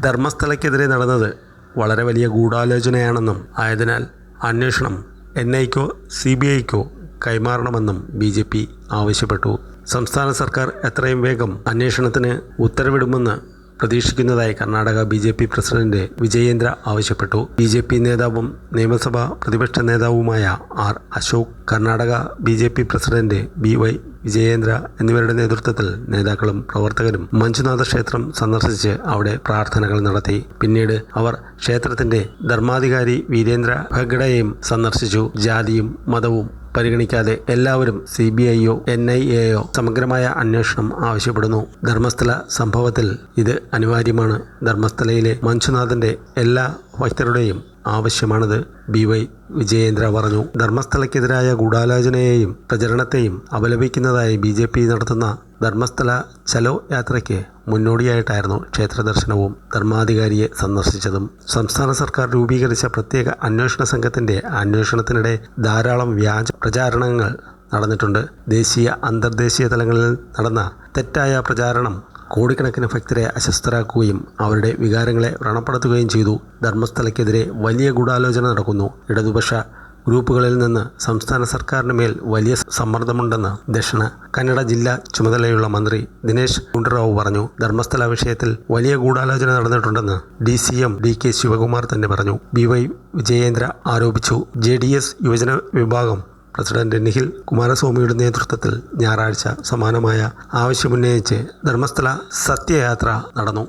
ധർമ്മസ്ഥലയ്ക്കെതിരെ നടന്നത് വളരെ വലിയ ഗൂഢാലോചനയാണെന്നും ആയതിനാൽ അന്വേഷണം എൻ ഐക്കോ സി ബി ഐക്കോ കൈമാറണമെന്നും ബി ജെ പി ആവശ്യപ്പെട്ടു. സംസ്ഥാന സർക്കാർ എത്രയും വേഗം അന്വേഷണത്തിന് ഉത്തരവിടുമെന്ന് പ്രതീക്ഷിക്കുന്നതായി Karnataka B J P president Vijayendra ആവശ്യപ്പെട്ടു. ബി ജെ പി നേതാവും നിയമസഭാ പ്രതിപക്ഷ നേതാവുമായ R Ashok Karnataka B J P president B Y Vijayendra എന്നിവരുടെ നേതൃത്വത്തിൽ നേതാക്കളും പ്രവർത്തകരും മഞ്ജുനാഥ ക്ഷേത്രം സന്ദർശിച്ച് അവിടെ പ്രാർത്ഥനകൾ നടത്തി. പിന്നീട് അവർ ക്ഷേത്രത്തിന്റെ ധർമാധികാരി വീരേന്ദ്ര ഹെഗ്ഡയെയും സന്ദർശിച്ചു. ജാതിയും മതവും പരിഗണിക്കാതെ എല്ലാവരും സി ബി ഐയോ എൻ ഐ എയോ സമഗ്രമായ അന്വേഷണം ആവശ്യപ്പെടുന്നു. ധർമ്മസ്ഥല സംഭവത്തിൽ ഇത് അനിവാര്യമാണ്. ധർമ്മസ്ഥലയിലെ മഞ്ജുനാഥന്റെ എല്ലാ ഭക്തരുടെയും ആവശ്യമാണിത്. ബി വൈ വിജയേന്ദ്ര പറഞ്ഞു. ധർമ്മസ്ഥലയ്ക്കെതിരായ ഗൂഢാലോചനയെയും പ്രചരണത്തെയും അപലപിക്കുന്നതായി ബി ജെ പി നടത്തുന്ന ധർമ്മസ്ഥല ചലോ യാത്രയ്ക്ക് മുന്നോടിയായിട്ടായിരുന്നു ക്ഷേത്ര ദർശനവും ധർമാധികാരിയെ സന്ദർശിച്ചതും. സംസ്ഥാന സർക്കാർ രൂപീകരിച്ച പ്രത്യേക അന്വേഷണ സംഘത്തിന്റെ അന്വേഷണത്തിനിടെ ധാരാളം വ്യാജ പ്രചാരണങ്ങൾ നടന്നിട്ടുണ്ട്. ദേശീയ അന്തർദേശീയ തലങ്ങളിൽ നടന്ന തെറ്റായ പ്രചാരണം കോടിക്കണക്കിന് ഭക്തരെ അസ്വസ്ഥരാക്കുകയും അവരുടെ വികാരങ്ങളെ വ്രണപ്പെടുത്തുകയും ചെയ്തു. ധർമ്മസ്ഥലയ്ക്കെതിരെ വലിയ ഗൂഢാലോചന നടക്കുന്നു. ഇടതുപക്ഷ ഗ്രൂപ്പുകളിൽ നിന്ന് സംസ്ഥാന സർക്കാരിന് മേൽ വലിയ സമ്മർദ്ദമുണ്ടെന്ന് ദക്ഷിണ കന്നഡ ജില്ലാ ചുമതലയുള്ള മന്ത്രി ദിനേശ് ഗുണ്ടറാവു പറഞ്ഞു. ധർമ്മസ്ഥല വിഷയത്തിൽ വലിയ ഗൂഢാലോചന നടന്നിട്ടുണ്ടെന്ന് D C M D K Shivakumar തന്നെ പറഞ്ഞു. ബി വൈ വിജയേന്ദ്ര ആരോപിച്ചു. ജെ ഡി എസ് യുവജന വിഭാഗം പ്രസിഡന്റ് നിഖിൽ കുമാരസ്വാമിയുടെ നേതൃത്വത്തിൽ ഞായറാഴ്ച സമാനമായ ആവശ്യമുന്നയിച്ച് ധർമ്മസ്ഥല സത്യയാത്ര നടന്നു.